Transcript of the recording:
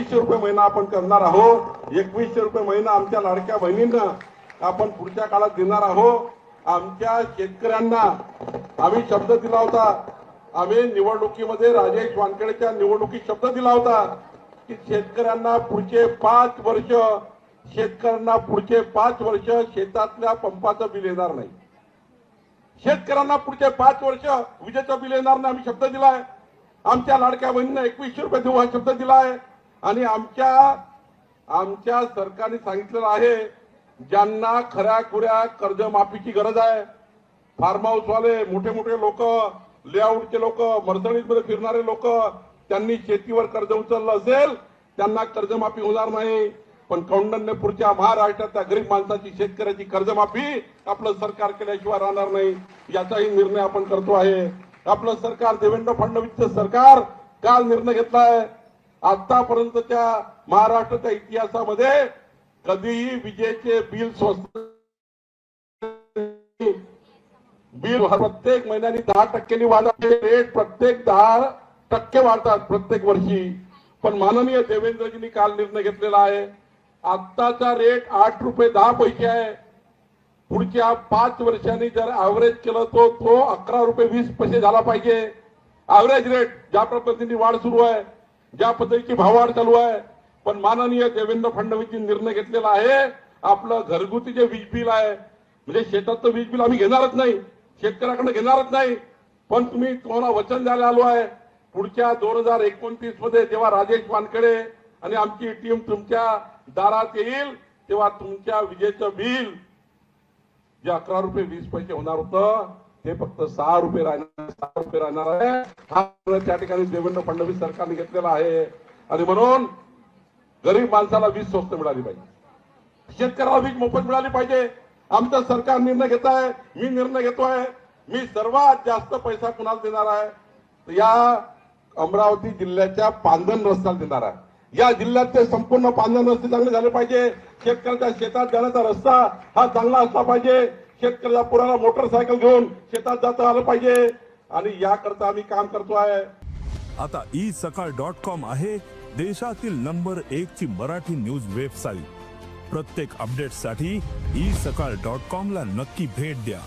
एकवीसशे रुपये महिना आपण करणार आहोत. एकवीसशे रुपये महिना आमच्या लाडक्या बहिणींना आपण पुढच्या काळात देणार आहोत. आमच्या शेतकऱ्यांना आम्ही शब्द दिला होता. आम्ही निवडणुकीमध्ये राजेश वानखेडेच्या निवडणुकीत शब्द दिला होता की शेतकऱ्यांना पुढचे पाच वर्ष शेतकऱ्यांना पुढचे पाच वर्ष शेतातल्या पंपाचं बिल येणार नाही. शेतकऱ्यांना पुढचे पाच वर्ष विजेचं बिल येणार नाही आम्ही शब्द दिलाय. आमच्या लाडक्या बहिणींना एकवीसशे रुपये देऊ हा शब्द दिलाय. आणि आमच्या आमच्या सरकारने सांगितलेलं आहे ज्यांना खऱ्या खुऱ्या कर्जमाफीची गरज आहे फार्म हाऊसवाले मोठे मोठे लोक लेआउटचे लोक मर्सडीजमध्ये फिरणारे लोक त्यांनी शेतीवर कर्ज उचललं असेल त्यांना कर्जमाफी होणार नाही. पण कौंडण्यपूरच्या महाराष्ट्रातल्या गरीब माणसाची शेतकऱ्याची कर्जमाफी आपलं सरकार केल्याशिवाय राहणार नाही. याचाही निर्णय आपण करतो आहे. आपलं सरकार देवेंद्र फडणवीसचं सरकार काल निर्णय घेतलाय. आतापर्यंतच्या महाराष्ट्राच्या इतिहासामध्ये कधीही विजेचे बिल स्वस्त बिल प्रत्येक महिन्याने दहा टक्क्यांनी वाढते रेट प्रत्येक दहा टक्के वाढतात प्रत्येक वर्षी. पण माननीय देवेंद्रजींनी काल निर्णय घेतलेला आहे. आत्ताचा रेट आठ रुपये दहा पैसे आहे. पुढच्या पाच वर्षांनी जर ऍव्हरेज केलं तो तो अकरा रुपये वीस पैसे झाला पाहिजे. ऍव्हरेज रेट ज्या पद्धतीने वाढ सुरू आहे. ज्या पद्धतीची भाववाढ चालू आहे. पण माननीय देवेंद्र फडणवीसजी निर्णय घेतलेला आहे. आपलं घरगुती जे वीज बिल आहे म्हणजे शेतातलं वीज बिल आम्ही घेणारच नाही. शेतकऱ्याकडे घेणारच नाही. पण तुम्ही तुम्हाला वचन द्यायला आलो आहे. पुढच्या दोन हजार एकोणतीसमध्ये जेव्हा राजेश वानकडे आणि आमची टीम तुमच्या दारात येईल तेव्हा तुमच्या विजेचं बिल जे अकरा रुपये वीस पैसे होणार होतं ते फक्त सहा रुपये राहणार सहा रुपये राहणार आहे. हा त्या ठिकाणी देवेंद्र फडणवीस सरकारने घेतलेला आहे. आणि म्हणून गरीब माणसाला वीज स्वस्त मिळाली पाहिजे. शेतकऱ्याला वीज मोफत मिळाली पाहिजे. आमचं सरकार निर्णय घेत आहे. मी निर्णय घेतोय. मी सर्वात जास्त पैसा कुणाला देणार आहे? या अमरावती जिल्ह्याच्या पांधन रस्त्याला देणार आहे. या जिल्ह्यातले संपूर्ण पांधन रस्ते चांगले झाले पाहिजे. शेतकऱ्याच्या शेतात जाण्याचा रस्ता हा चांगला असला पाहिजे. शेतकऱ्याला पुराला मोटरसायकल घेऊन शेतात जाता आलं पाहिजे. आणि याकरता आम्ही काम करतो आहे. आता ई सकाळ डॉट कॉम आहे देशातील नंबर एक ची मराठी न्यूज वेबसाईट. प्रत्येक अपडेटसाठी ई सकाळ डॉट कॉम ला नक्की भेट द्या.